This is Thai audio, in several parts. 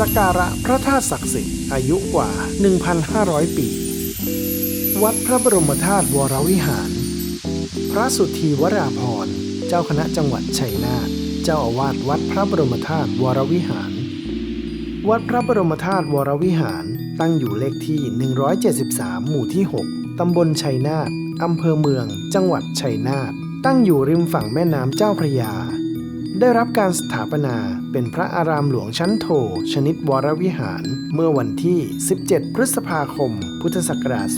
สักการะพระธาตุศักดิ์สิทธิ์อายุกว่า 1,500 ปี วัดพระบรมธาตุวรวิหาร พระสุธีวราพร เจ้าคณะจังหวัดชัยนาท เจ้าอาวาสวัดพระบรมธาตุวรวิหาร วัดพระบรมธาตุวรวิหาร ตั้งอยู่เลขที่ 173 หมู่ที่ 6 ตำบลชัยนาท อำเภอเมือง จังหวัดชัยนาท ตั้งอยู่ริมฝั่งแม่น้ำเจ้าพระยา ได้รับการสถาปนาเป็นพระอารามหลวงชั้นโท ชนิดวรวิหาร เมื่อวันที่ 17 พฤษภาคม พุทธศักราช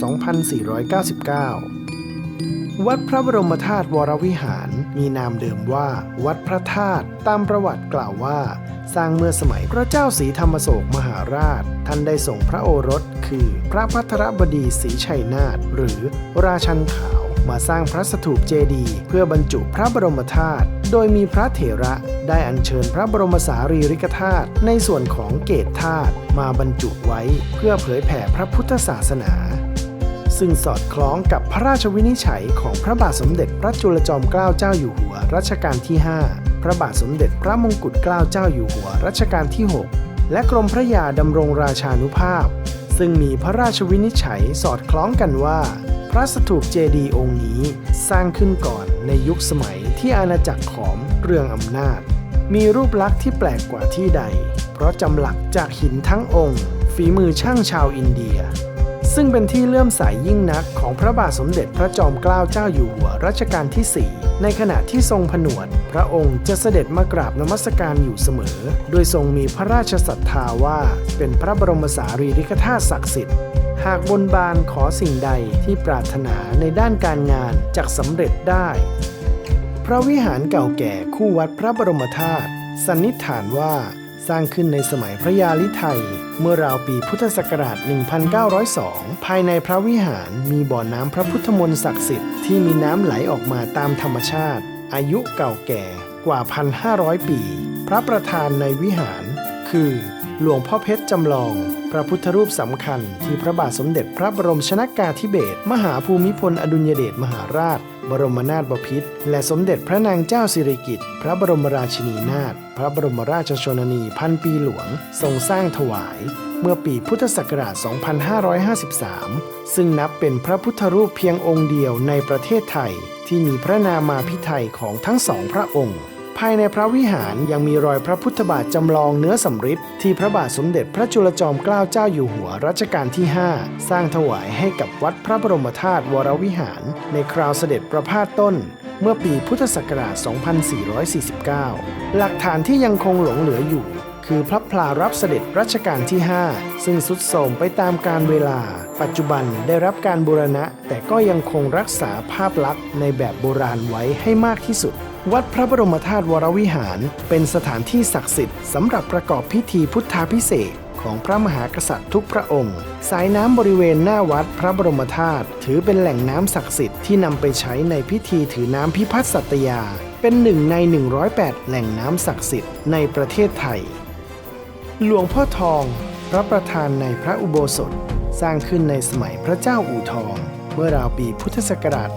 2499 วัดพระบรมธาตุวรวิหาร มีนามเดิมว่า วัดพระธาตุ ตามประวัติกล่าวว่า สร้างเมื่อสมัยพระเจ้าศรีธรรมโศกมหาราช ท่านได้ส่งพระโอรส คือพระพัทรบดีศรีชัยนาถหรือราชันขาว มาสร้างพระสถูปเจดีย์เพื่อบรรจุพระบรมธาตุ โดยมีพระเถระได้อัญเชิญพระบรมสารีริกธาตุในส่วนของเกตธาตุมาบรรจุไว้เพื่อเผยแผ่พระพุทธศาสนา ซึ่งสอดคล้องกับพระราชวินิจฉัยของพระบาทสมเด็จพระจุลจอมเกล้าเจ้าอยู่หัวรัชกาลที่ 5 พระบาทสมเด็จพระมงกุฎเกล้าเจ้าอยู่หัวรัชกาลที่ 6 และกรมพระยาดำรงราชานุภาพ ซึ่งมีพระราชวินิจฉัยสอดคล้องกันว่า พระสถูปเจดีย์องค์นี้สร้างขึ้นก่อนในยุคสมัยที่อาณาจักรขอมเรืองอำนาจ มีรูปลักษณ์ที่แปลกกว่าที่ใด เพราะจำหลักจากหินทั้งองค์ ฝีมือช่างชาวอินเดีย ซึ่งเป็นที่เลื่อมใสยยิ่งนักของพระบาทสมเด็จพระจอมเกล้าเจ้าอยู่หัวรัชกาลที่ 4 ในขณะที่ทรงผนวด พระองค์จะเสด็จมากราบนมัสการอยู่เสมอ โดยทรงมีพระราชศรัทธาว่า เป็นพระบรมสารีริกธาตุศักดิ์สิทธิ์ หากบนบานขอสิ่งใดที่ปรารถนาในด้านการงานจะสำเร็จได้ พระวิหารเก่าแก่คู่วัดพระบรมธาตุสันนิษฐานว่าสร้างขึ้นในสมัยพระยาลิไทย เมื่อราวปีพุทธศักราช 1902 ภายในพระวิหารมีบ่อน้ำพระพุทธมนต์ศักดิ์สิทธิ์ที่มีน้ำไหลออกมาตามธรรมชาติ อายุเก่าแก่กว่า 1,500 ปี พระประธานในวิหาร คือ หลวงพ่อเพชรจำลอง พระพุทธรูปสำคัญ ที่พระบาทสมเด็จพระบรมชนากาธิเบศรมหาภูมิพลอดุลยเดชมหาราช บรมนาถบพิตรและสมเด็จพระนางเจ้าสิริกิติ์พระบรมราชินีนาถพระบรมราชชนนีพันปีหลวง ทรงสร้างถวาย เมื่อปีพุทธศักราช 2553 ซึ่งนับเป็นพระพุทธรูปเพียงองค์เดียวในประเทศไทย ที่มีพระนามาพิไทยของทั้งสองพระองค์ ภายในพระวิหารยังมีรอยพระพุทธบาทจำลองเนื้อสำริดที่พระบาทสมเด็จพระจุลจอมเกล้าเจ้าอยู่หัวรัชกาลที่ 5 สร้างถวายให้กับวัดพระบรมธาตุวรวิหาร ในคราวเสด็จประพาสต้น เมื่อปีพุทธศักราช 2449 หลักฐานที่ยังคงหลงเหลืออยู่ คือพระพลารับเสด็จรัชกาลที่ 5 ซึ่งสุดโทรมไปตามกาลเวลา ปัจจุบันได้รับการบูรณะ แต่ก็ยังคงรักษาภาพลักษณ์ในแบบโบราณไว้ให้มากที่สุด วัดพระบรมธาตุวรวิหาร เป็นสถานที่ศักดิ์สิทธิ์สำหรับประกอบพิธีพุทธาพิเศษของพระมหากษัตริย์ทุกพระองค์ สายน้ำบริเวณหน้าวัดพระบรมธาตุถือเป็นแหล่งน้ำศักดิ์สิทธิ์ที่นำไปใช้ในพิธีถือน้ำพิพัฒน์สัตยา เป็นหนึ่งใน 108 แหล่งน้ำศักดิ์สิทธิ์ในประเทศไทย หลวงพ่อทอง พระประธานในพระอุโบสถ สร้างขึ้นในสมัยพระเจ้าอู่ทอง เมื่อราวปีพุทธศักราช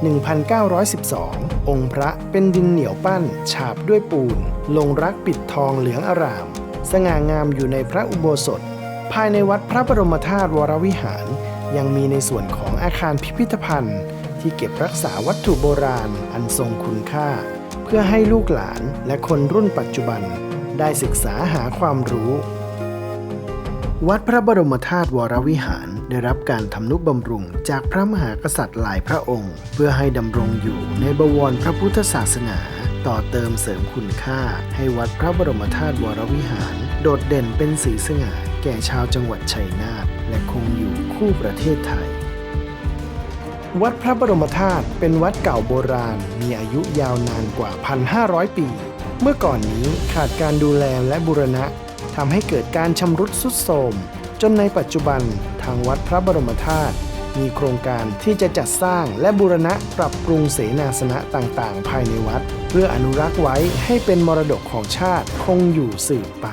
1912 องค์พระเป็นดินเหนียวปั้น ฉาบด้วยปูน ลงรักปิดทองเหลืองอาราม สง่างามอยู่ในพระอุโบสถ ภายในวัดพระบรมธาตุวรวิหาร ยังมีในส่วนของอาคารพิพิธภัณฑ์ ที่เก็บรักษาวัตถุโบราณอันทรงคุณค่า เพื่อให้ลูกหลานและคนรุ่นปัจจุบัน ได้ศึกษาหาความรู้ วัดพระบรมธาตุวรวิหารได้รับการทำนุบำรุงจากพระมหากษัตริย์หลายพระองค์ เพื่อให้ดำรงอยู่ในบวรพระพุทธศาสนา ต่อเติมเสริมคุณค่า ให้วัดพระบรมธาตุวรวิหาร โดดเด่นเป็นสีสง่าแก่ชาวจังหวัดชัยนาทและคงอยู่คู่ประเทศไทย วัดพระบรมธาตุเป็นวัดเก่าโบราณ มีอายุยาวนานกว่า 1,500 ปี เมื่อก่อนนี้ขาดการดูแลและบูรณะ ทำให้เกิดการชำรุดทรุดโทรมจนในปัจจุบันทางวัดพระบรมธาตุมีโครงการที่จะจัดสร้างและบูรณะปรับปรุงเสนาสนะต่างๆ ภายในวัด เพื่ออนุรักษ์ไว้ให้เป็นมรดกของชาติคงอยู่สืบไป